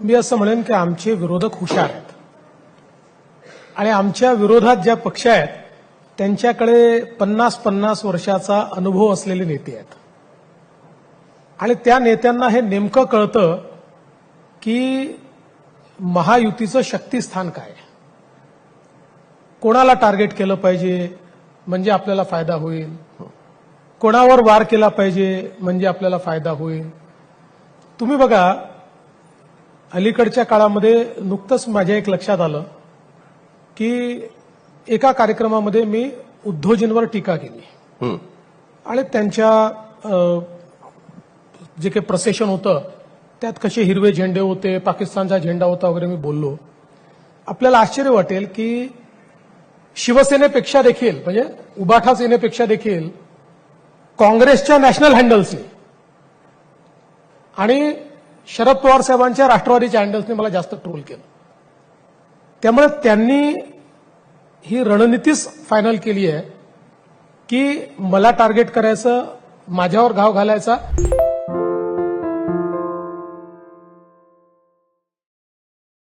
मी असं म्हणेन की आमचे विरोधक हुशार आहेत. आणि आमच्या विरोधात ज्या पक्ष आहेत त्यांच्याकडे पन्नास पन्नास वर्षाचा अनुभव असलेले नेते आहेत. आणि त्या नेत्यांना हे नेमकं कळतं की महायुतीचं शक्तीस्थान काय कोणाला टार्गेट केलं पाहिजे म्हणजे आपल्याला फायदा होईल? कोणावर वार केला पाहिजे म्हणजे आपल्याला फायदा होईल? तुम्ही बघा अलीकडच्या काळामध्ये नुकतंच माझ्या एक लक्षात आलं की एका कार्यक्रमामध्ये मी उद्धवजींवर टीका केली. आणि त्यांच्या जे काही प्रसेशन होतं त्यात कसे हिरवे झेंडे होते पाकिस्तानचा झेंडा होता वगैरे मी बोललो. आपल्याला आश्चर्य वाटेल की शिवसेनेपेक्षा देखील म्हणजे उबाठा सेनेपेक्षा देखील काँग्रेसच्या नॅशनल हँडल्सने आणि शरद पवार साहेबांच्या राष्ट्रवादीच्या हँडल्सने मला जास्त ट्रोल केलं. त्यामुळे त्यांनी ही रणनीतीच फायनल केली आहे की मला टार्गेट करायचं माझ्यावर घाव घालायचा.